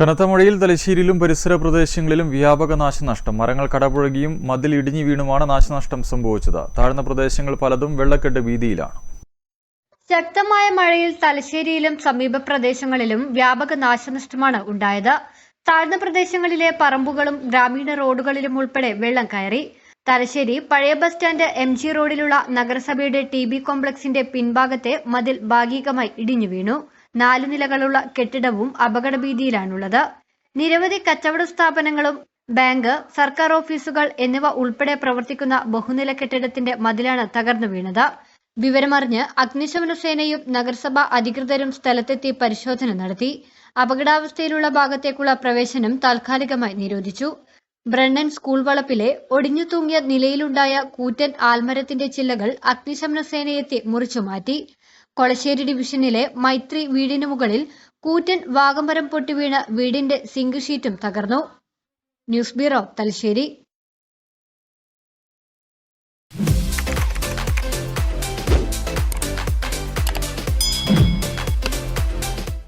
കനത്ത മഴയിൽ തലശ്ശേരിയിലും പരിസര പ്രദേശങ്ങളിലും വ്യാപക നാശനഷ്ടം. മരങ്ങൾ കടപുഴകിയും മതിൽ ഇടിഞ്ഞു വീണുമാണ് നാശനഷ്ടം സംഭവിച്ചത്. താഴ്ന്ന പ്രദേശങ്ങൾ പലതും വെള്ളക്കെട്ട് വീതിയിലാണ് ശക്തമായ മഴയിൽ തലശ്ശേരിയിലും സമീപ പ്രദേശങ്ങളിലും വ്യാപക നാശനഷ്ടമാണ് ഉണ്ടായത്. താഴ്ന്ന പ്രദേശങ്ങളിലെ പറമ്പുകളും ഗ്രാമീണ റോഡുകളിലും ഉൾപ്പെടെ വെള്ളം കയറി. തലശ്ശേരി പഴയ ബസ് സ്റ്റാൻഡ് എം ജി റോഡിലുള്ള നഗരസഭയുടെ ടി ബി കോംപ്ലക്സിന്റെ പിൻഭാഗത്തെ മതിൽ ഭാഗികമായി ഇടിഞ്ഞു വീണു. നാല് നിലകളുള്ള കെട്ടിടവും അപകടഭീതിയിലാണുള്ളത്. നിരവധി കച്ചവട സ്ഥാപനങ്ങളും ബാങ്ക് സർക്കാർ ഓഫീസുകൾ എന്നിവ ഉൾപ്പെടെ പ്രവർത്തിക്കുന്ന ബഹുനില കെട്ടിടത്തിന്റെ മതിലാണ് തകർന്നു വീണത്. വിവരമറിഞ്ഞ് അഗ്നിശമന സേനയും നഗരസഭാ അധികൃതരും സ്ഥലത്തെത്തി പരിശോധന നടത്തി. അപകടാവസ്ഥയിലുള്ള ഭാഗത്തേക്കുള്ള പ്രവേശനം താൽക്കാലികമായി നിരോധിച്ചു. ബ്രണ്ണൻ സ്കൂൾ വളപ്പിലെ ഒടിഞ്ഞു തൂങ്ങിയ നിലയിലുണ്ടായ കൂറ്റൻ ആൽമരത്തിന്റെ ചില്ലകൾ അഗ്നിശമന സേനയെത്തി മുറിച്ചുമാറ്റി കൊളശ്ശേരി ഡിവിഷനിലെ മൈത്രി വീടിനു മുകളിൽ കൂറ്റൻ വാഗമരം പൊട്ടിവീണ വീടിന്റെ സിങ്ക് ഷീറ്റും തകർന്നു. News bureau Thalassery.